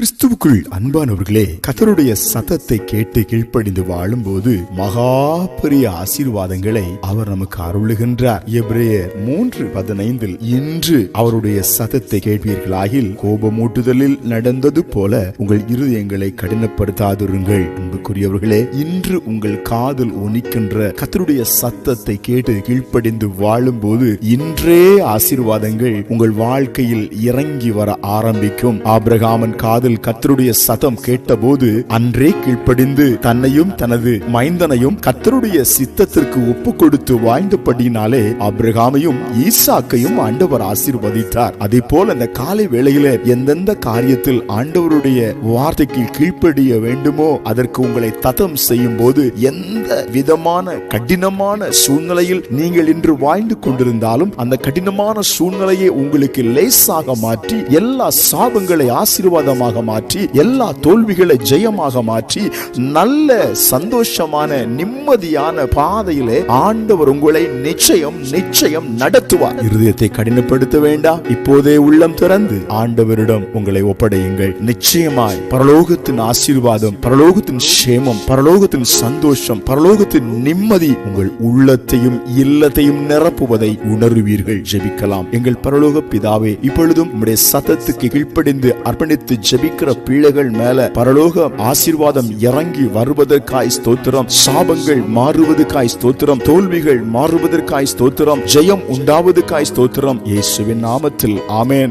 கிறிஸ்துவுக்குள் அன்பானவர்களே கத்தருடைய சத்தத்தை கேட்டு கீழ்ப்படிந்து வாழும்போது மகா பெரிய ஆசீர்வாதங்களை அவர் நமக்கு அருளுகின்றார். எப்ரேயர் மூன்று பதினைந்தில் இன்று அவருடைய சத்தத்தை கேட்பீர்களாகில் கோபமூட்டுதலில் நடந்தது போல உங்கள் இருதயங்களை கடினப்படுத்தாதிருங்கள். அன்புக்குரியவர்களே இன்று உங்கள் காதல் ஒனிக்கின்ற கத்தருடைய சத்தத்தை கேட்டு கீழ்ப்படிந்து வாழும்போது இன்றே ஆசீர்வாதங்கள் உங்கள் வாழ்க்கையில் இறங்கி வர ஆரம்பிக்கும். ஆபிரகாமன் காதல் கத்தருடைய சதம் கேட்டபோது அன்றே கீழ்ப்படிந்து தன்னையும் தனது மைந்தனையும் கத்தருடைய சித்தத்திற்கு ஒப்பு கொடுத்து வாழ்ந்தபடினாலே அப்ரஹாமையும் ஈசாக்கையும் ஆண்டவர் ஆசீர்வதித்தார். அதே போல இந்த காலை வேளையில எந்தெந்த காரியத்தில் ஆண்டவருடைய வார்த்தைக்கு கீழ்ப்படிய வேண்டுமோ அதற்கு உங்களை தத்தம் செய்யும் போது எந்த விதமான கடினமான சூழ்நிலையில் நீங்கள் இன்று வாழ்ந்து கொண்டிருந்தாலும் அந்த கடினமான சூழ்நிலையை உங்களுக்கு லேசாக மாற்றி எல்லா சாபங்களை ஆசீர்வாதமாக மாற்றி எல்லா தோல்விகளை ஜெயமாக மாற்றி நல்ல சந்தோஷமான நிம்மதியான பாதையிலே ஆண்டவர் உங்களை நிச்சயம் நிச்சயம் நடத்துவார். இருதயத்தை கடினப்படுத்த வேண்டாம். இப்போதே உள்ளம் திறந்து ஆண்டவரிடம் உங்களை ஒப்படையுங்கள். நிச்சயமாய் பரலோகத்தின் ஆசீர்வாதம் பரலோகத்தின் சேமம் பரலோகத்தின் சந்தோஷம் பரலோகத்தின் நிம்மதி உங்கள் உள்ளத்தையும் இல்லத்தையும் நிரப்புவதை உணர்வீர்கள். ஜெபிக்கலாம். எங்கள் பரலோக பிதாவே இப்பொழுதும் உம்முடைய சத்தத்துக்கு கீழ்ப்படிந்து அர்ப்பணித்து ஜெபிக்கிற பிள்ளைகள் மேல பரலோக ஆசீர்வாதம் இறங்கி வருவதற்காய் ஸ்தோத்திரம். சாபங்கள் மாறுவதற்காய் ஸ்தோத்திரம். தோல்விகள் மாறுவதற்காய் ஸ்தோத்திரம். ஜெயம் உண்டாவதற்காய் ஸ்தோத்திரம். இயேசுவின் நாமத்தில். ஆமேன்.